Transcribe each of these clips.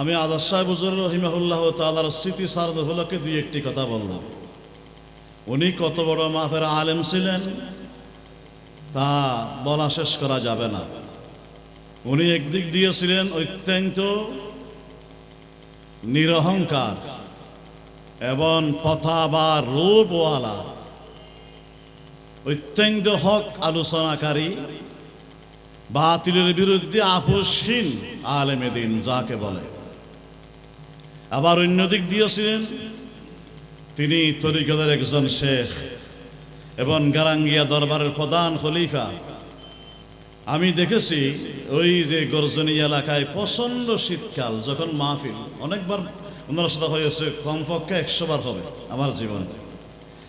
আমি আদার সাহেব হুজুর রহিমাহুল্লাহ তালার স্মৃতি সারদ হলকে দুই একটি কথা বললাম। উনি কত বড় মাফের আলেম ছিলেন, তা বলা শেষ করা যাবে না। উনি একদিক দিয়েছিলেন অত্যন্ত নিরহংকার এবং কথা বা রূপওয়ালা, অত্যন্ত হক আলোচনাকারী, বাতিলের বিরুদ্ধে আপোষহীন আলেমে দিন যাকে বলে। আবার অন্যদিক দিয়েছিলেন। তিনি তরিকদের একজন শেখ এবং গারাঙ্গিয়া দরবারের প্রধান খলিফা। আমি দেখেছি ওই যে গর্জনী এলাকায় প্রচণ্ড শীতকাল, যখন মাহফিল, অনেকবার ওনার সাথে হয়েছে, কমপক্ষে একশো বার হবে আমার জীবনে।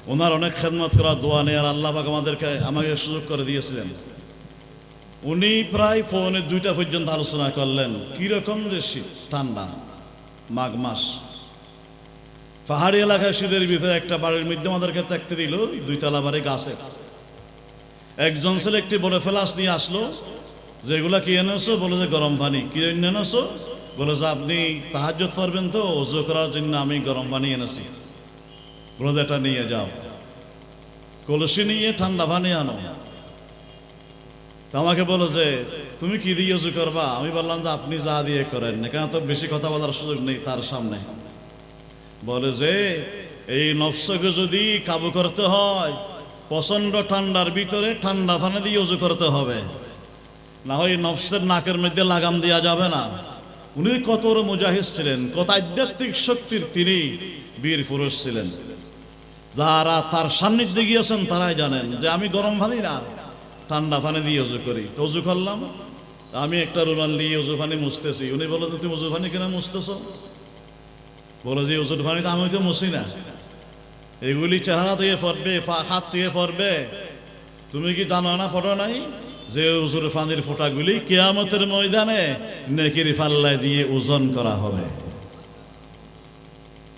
ওনার অনেক খেদমত করা দোয়া নেয়ার আল্লাহ পাক আমাদেরকে, আমাকে সুযোগ করে দিয়েছিলেন। উনি প্রায় ফোনে দুইটা পর্যন্ত আলোচনা করলেন, কীরকম যে শীত, ঠান্ডা। মাঘ মাস পাহাড়ি এলাকায় শীতের ভিতরে একটা বাড়ির মধ্যে আমাদেরকে থাকতে দিল দুইতলা বাড়ি গাছের। একজন ছেলে একটি বড় ফেলাস নিয়ে আসলো, যে এগুলা কি এনেছো? বলে যে গরম পানি। কি এনেছো? বলে যে আপনি সাহায্য করবেন তো, অজু করার জন্য আমি গরম পানি এনেছি। বলে এটা নিয়ে যাও। কলসি নিয়ে ঠান্ডা পানি আনো। আমাকে বলো যে তুমি কি দিয়ে অজু করবা? আমি বললাম যে আপনি যা দিয়ে করেন। এখানে তো বেশি কথা বলার সুযোগ নেই তার সামনে। বলে যে, এই নফসকে যদি কাবু করতে হয় প্রচণ্ড ঠান্ডার ভিতরে ঠান্ডা পানি দিয়ে উজু করতে হবে। না হয় নফসের নাকের মধ্যে লাগাম দেওয়া যাবে না। উনি কত মুজাহিদ ছিলেন, কত আধ্যাত্মিক শক্তির তিনি বীর পুরুষ ছিলেন। যারা তার সান্নিধ্যে গিয়েছেন তারাই জানেন যে আমি গরম পানি না। ঠান্ডা পানি দিয়ে উজু করি। তো উজু করলাম। আমি একটা রুমাল নিয়ে উজু পানি মুছতেছি। উনি বলো তুমি উজু পানি কেন মুছতেছো? বলে, যে উজুর পানি তো আমি তো মুছি না। এগুলি চেহারা থেকে পড়বে হাত থেকে পড়বে। তুমি কি জানো না, পড়ো নাই? যে উজুর ফানির ফোঁটাগুলি কেয়ামতের ময়দানে নেকির ফাল্লায় দিয়ে ওজন করা হবে।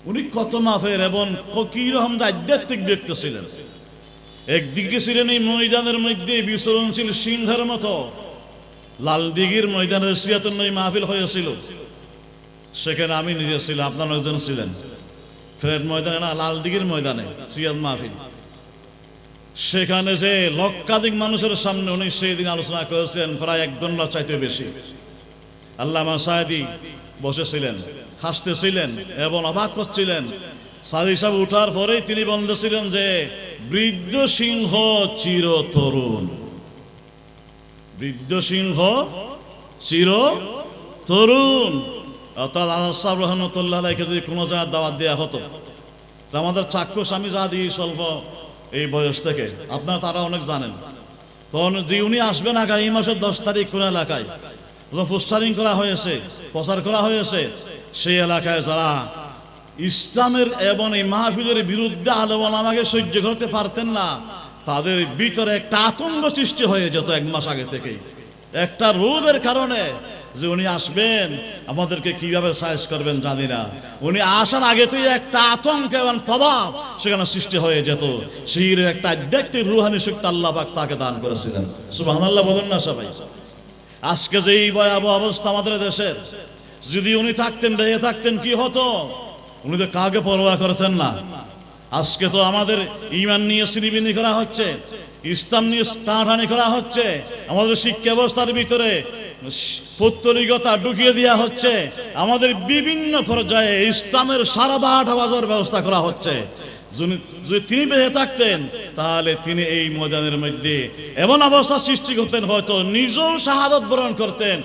উনি কত মাফের এবং ক- রকম আধ্যাত্মিক ব্যক্তি ছিলেন। একদিকে ছিলেন এই ময়দানের মধ্যে বিচরণশীল সিংহের মতো, লাল দিঘির ময়দানে সিয়াতন্নই মাহফিল হয়েছিল। সেখানে আমি নিজে ছিলাম, আপনার একজন ছিলেন। ফ্রেড ময়দানে না, লাল দিঘির ময়দানে সিয়াদ মাহফিল। সেখানে যে লক্ষাধিক মানুষের সামনে উনি সেই দিন আলোচনা করেছেন, প্রায় এক ঘণ্টা চাইতে বেশি। আল্লামা সাহেদি বসেছিলেন, হাসতেছিলেন এবং অবাক করছিলেন সাদি সাহেব উঠার পরেই তিনি বলতেছিলেন যে, বৃদ্ধ সিংহ চির তরুণ বৃদ্ধ সিংহ চির তরুণ অর্থাৎ আসাব রহমতুল্লাহ আলাইকে যদি কোনো জায়গায় দাওয়াত দেওয়া হতো আমাদের চাক্ষুষ আমি যা দিই স্বল্প এই বয়স থেকে, আপনারা তারা অনেক জানেন। তখন যে উনি আসবেন আগামী মাসের দশ তারিখ কোন এলাকায় পোস্টারিং করা হয়েছে, প্রচার করা হয়েছে, সেই এলাকায় যারা ইসলামের এবং এই মাহফিলের বিরুদ্ধে আলোচনা আমাকে সহ্য করতে পারতেন না। তাদের ভিতরে একটা আতঙ্ক সৃষ্টি হয়ে যেত এক মাস আগে থেকেই। একটা রোগের কারণে যে উনি আসবেন, আমাদেরকে কীভাবে সাইজ করবেন জানি না। উনি আসার আগে থেকে একটা আতঙ্ক এবং প্রভাব সেখানে সৃষ্টি হয়ে যেত। সেই একটা আধ্যাত্মিক রুহানি শক্তি আল্লাহ পাক তাকে দান করেছিলেন। সুবাহ আল্লাহ বলেন না সবাই। আজকে যে এই ভয়াবহ অবস্থা আমাদের দেশের, যদি উনি থাকতেন, বেঁচে থাকতেন, কি হতো? উনি তো কাকে পরোয়া করতেন না। আজকে তো আমাদের ইমান নিয়ে শ্রীবিনি করা হচ্ছে, ইসলাম নিয়ে টানাটানি করা হচ্ছে, আমাদের শিক্ষা ব্যবস্থার ভিতরে পুত্তলিকতা ঢুকিয়ে দেওয়া হচ্ছে, আমাদের বিভিন্ন পর্যায়ে ইসলামের সারা বাট ব্যবস্থা করা হচ্ছে। যদি তিনি বেঁচে থাকতেন, তাহলে তিনি এই ময়দানের মধ্যে এমন অবস্থা সৃষ্টি করতেন, হয়তো নিজেও শাহাদত বরণ করতেন।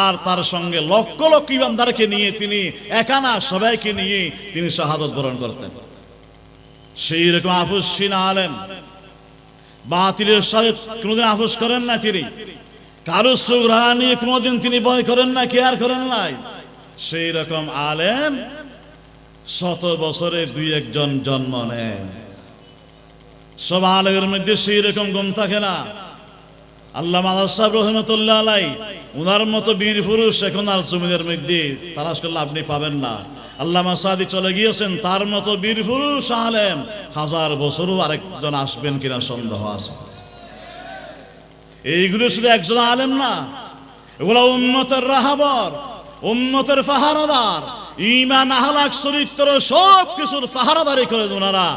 আর তার সঙ্গে লক্ষ লক্ষ ইমানদারকে নিয়ে তিনি একানা সবাইকে নিয়ে তিনি শাহাদত বরণ করতেন। সেই রকম আফুস সিনা আলেম, বাতিলের সাথে কোনোদিন আফুস করেন না তিনি। কারও সুগ্রহ নিয়ে কোনোদিন তিনি ভয় করেন না, কেয়ার করেন নাই। সেই রকম আলেম শত বছরে দুই একজন জন্ম নেন সব আলেমের মধ্যে সেই রকম গুম থাকে না। আল্লাহ মাদাসাব রহমতুল্লাহ আলাই, উনার মতো বীর পুরুষ এখন আর জমিদের মধ্যে তালাশ করলে আপনি পাবেন না। আল্লাহ মাসাদি চলে গিয়েছেন, তার মতো বীর পুরুষ আলেম হাজার বছরও আরেকজন আসবেন কিনা সন্দেহ আছে। এইগুলো শুধু একজন আলেম না, এগুলো উন্নতের রাহাবর উন্নতের পাহারাদার ইমান আহলাক, চরিত্র, সব কিছুর পাহারাদারি করে ওনারা।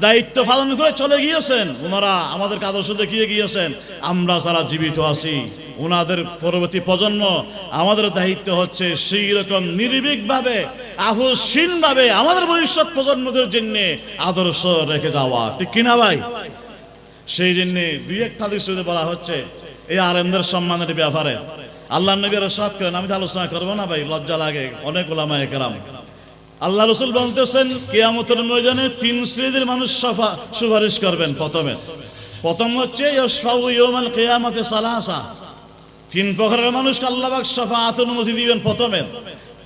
দায়িত্ব পালন করে চলে গিয়েছেন। ওনারা আমাদেরকে আদর্শ দেখিয়ে গিয়েছেন। আমরা যারা জীবিত আছি, ওনাদের পরবর্তী প্রজন্ম আমাদের দায়িত্ব হচ্ছে সেই রকম নির্ভীকভাবে আহসীনভাবে আমাদের ভবিষ্যৎ প্রজন্মদের জন্য আদর্শ রেখে যাওয়া। ঠিক কিনা ভাই? সেই জন্যে দুই একটা দৃশ্যতে বলা হচ্ছে, এই আরেমদের সম্মানের ব্যাপারে। আল্লাহ নবীর সব করেন আমি তো আলোচনা করব না ভাই, লজ্জা লাগে, অনেক ওলামা একরাম। আল্লাহ রসুল বলতেছেন, কেয়ামতের ময়দানে তিন শ্রেণির মানুষ সফা, সুপারিশ করবেন প্রথমে। প্রথম হচ্ছে ইয়মাল কেয়ামতে সালাসা। তিন প্রকারের মানুষকে আল্লাহ পাক সফাত অনুমতি দিবেন প্রথমে।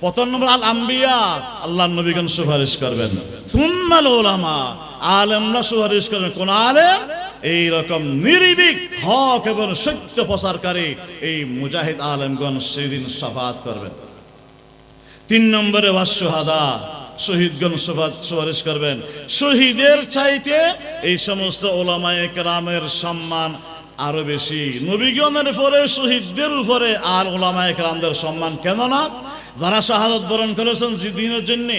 প্রথম নম্বর আল আম্বিয়া আল্লাহ নবীগণ সুপারিশ করবেন। সুন্নাল ওলামা, আলেমরা সুপারিশ করবেন। কোন আলেম এই রকম নিরিবিক হক এবং সত্য প্রসারকারী এই মুজাহিদ আলেমগণ সেদিন সফাত করবেন। তিন নম্বরে ভাষ্যহাদা শহীদগণ সুফা- সুপারিশ করবেন। শহীদের চাইতে এই সমস্ত ওলামায়ে কেরামের সম্মান আরও বেশি। নবীগণের উপরে, শহীদদের উপরে আর ওলামায়ে কেরামদের সম্মান কেন না যারা শাহাদত বরণ করেছেন, যে দিনের জন্য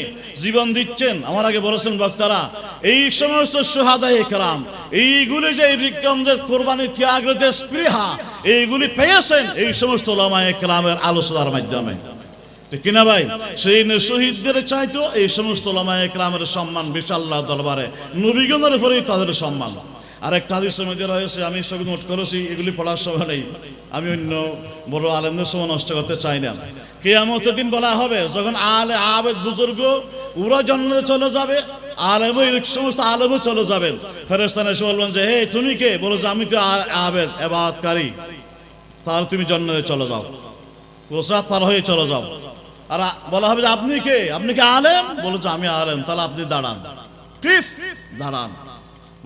জীবন দিচ্ছেন, আমার আগে বলেছেন বক্তারা এই সমস্ত সোহাদায় কেরাম। এইগুলি যে বিক্রমদের কোরবানি ত্যাগের যে স্পৃহা, এইগুলি পেয়েছেন এই সমস্ত ওলামায়ে কেরামের আলোচনার মাধ্যমে। কিনা ভাই? সেই শহীদদের চাইতো এই সমস্ত লামায় একরামের সম্মান বেশি দরবারে, নবীগণের উপরেই তাদের সম্মান। আর একটা হাদিসের মধ্যে রয়েছে, আমি সব নোট করেছি, এগুলি পড়ার সময় নেই। আমি অন্য বড় আলেমদের সময় নষ্ট করতে চাই না। কেয়ামতের দিন বলা হবে, যখন আলে আবেদ বুজুর্গ ওরা জন্মে চলে যাবে আলেমও সমস্ত আলেমও চলে যাবেন। ফেরেস্তান এসে বলবেন যে, হে, তুমি কে? বলো, যে, আমি তো আবেদ এবাদকারী তাহলে তুমি জন্মে চলে যাও। প্রসাদ পার হয়ে চলে যাও। আর বলা হবে যে, আপনি কে? আপনি কি আলেম? বলো, যে, আমি আলেম। তাহলে আপনি দাঁড়ান। দাঁড়ান।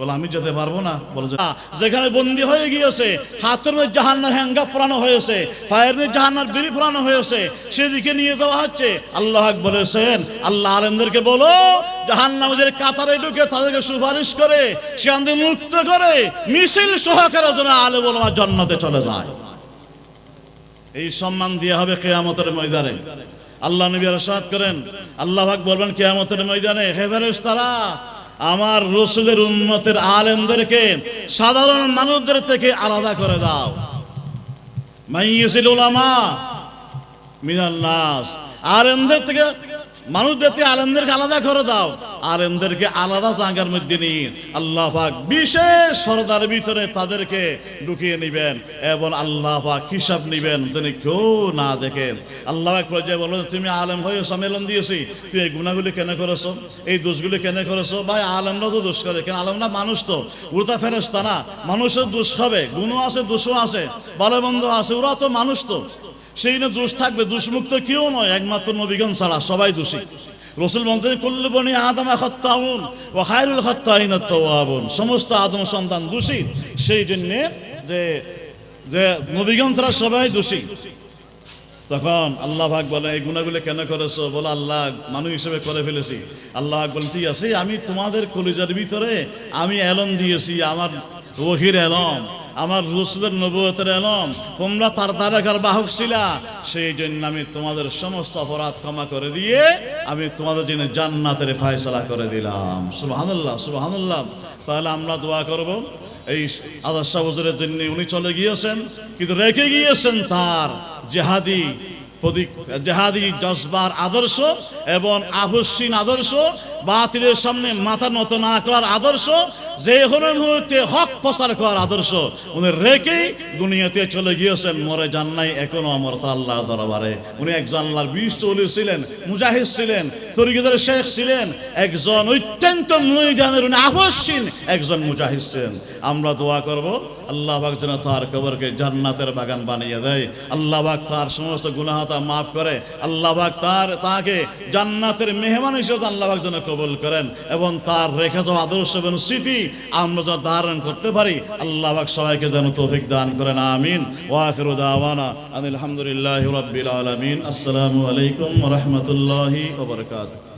বলে আমি যেতে পারব না। বলো যে, "আ, যেখানে বন্দি হয়ে গিয়েছে হাতের মধ্যে জাহান্নার হ্যাঙ্গা পরানো হয়েছে পায়ের মধ্যে জাহান্নার বিড়ি পরানো হয়েছে সেদিকে নিয়ে যাওয়া হচ্ছে। আল্লাহ বলেছেন আল্লাহ আলেমদেরকে বলো কাতারে ঢুকে তাদেরকে সুপারিশ করে সেখান থেকে মুক্ত করে মিছিল সহকারে আলে জন্মতে চলে যায়। এই সম্মান দেওয়া হবে কেয়ামতের ময়দানে। আল্লাহ নবী রসাদ করেন আল্লাহ বলবেন কেয়ামতের ময়দানে হে তারা আমার রসুলের উন্নতের আলেমদেরকে সাধারণ মানুষদের থেকে আলাদা করে দাও। মাইয়েছিল ওলামা মিনাল নাস। আলেমদের থেকে মানুষদেরকে আলেমদেরকে আলাদা করে দাও। আলেমদেরকে আলাদা জায়গার মধ্যে নিয়ে আল্লাহ পাক বিশেষ সরদার ভিতরে তাদেরকে ঢুকিয়ে নেবেন এবং আল্লাহ পাক হিসাব নেবেন যেন কেউ না দেখেন। আল্লাহ পাক পর্যায়ে বলো তুমি আলেম হয়ে সম্মেলন দিয়েছি। তুমি এই গুণাগুলি কেন করেছ? এই দোষগুলি কেন করেছ? ভাই, আলেমরা তো দোষ করে। কেন আলেমরা মানুষ তো। উল্টা ফেরেস্তা না। মানুষের দোষ হবে। গুণও আছে, দোষও আছে। ভালো বন্ধু আছে। ওরা তো মানুষ তো। সেই না দোষ থাকবে, দোষমুক্ত কেউ নয়, একমাত্র নবীগণ ছাড়া, সবাই দোষী। রসুল বলতেন কুল্লু বনি আদম খত্তাউন ও খায়রুল খত্তাইন তওয়াবুন। সমস্ত আদম সন্তান দোষী। সেই জন্যে যে যে নবীগণ ছাড়া সবাই দোষী। তখন আল্লাহ ভাগ বলে, এই গুণাগুলো কেন করেছ? বলে, আল্লাহ মানুষ হিসেবে করে ফেলেছি। আল্লাহ বলেন ঠিক আছে, আমি তোমাদের কলিজার ভিতরে আমি এলম দিয়েছি, আমার ওহির এলম। আমার রসুলের নবুয়তের এলম, তোমরা তার দ্বারাকার বাহক ছিলা। সেই জন্য আমি তোমাদের সমস্ত অপরাধ ক্ষমা করে দিয়ে আমি তোমাদের জন্য জান্নাতের ফায়সলা করে দিলাম। সুবহানাল্লাহ সুবহানাল্লাহ। তাহলে আমরা দোয়া করব। এই আদার সাবজের জন্য উনি চলে গিয়েছেন, কিন্তু রেখে গিয়েছেন তার জেহাদি আদর্শ এবং আদর্শ, বাতিলের সামনে মাথা নত না করার আদর্শ, যে মুহূর্তে করার আদর্শ, উনি দুনিয়াতে চলে গিয়েছেন, মরে এখনও আমার আল্লাহ দরবারে। উনি বিশ ছিলেন, মুজাহিদ ছিলেন শেখ ছিলেন, একজন অত্যন্ত উনি আবশ্যিন একজন মুজাহিদ ছিলেন। আমরা দোয়া করব, আল্লাহ যেন তার কবরকে জান্নাতের বাগান বানিয়ে দেয়। আল্লাহ তার সমস্ত গুনাহতা মাফ করে, আল্লাহ পাক তার, তাকে জান্নাতের মেহমান হিসেবে আল্লাহ পাক যেন কবুল করেন এবং তার রেখে যাওয়া আদর্শ এবং স্মৃতি আমরা যা ধারণ করতে পারি, আল্লাহ পাক সবাইকে যেন তৌফিক দান করেন, আমিন। আলহামদুলিল্লাহ আসসালামু আলাইকুম রহমতুল্লাহ বারাকাতুহু।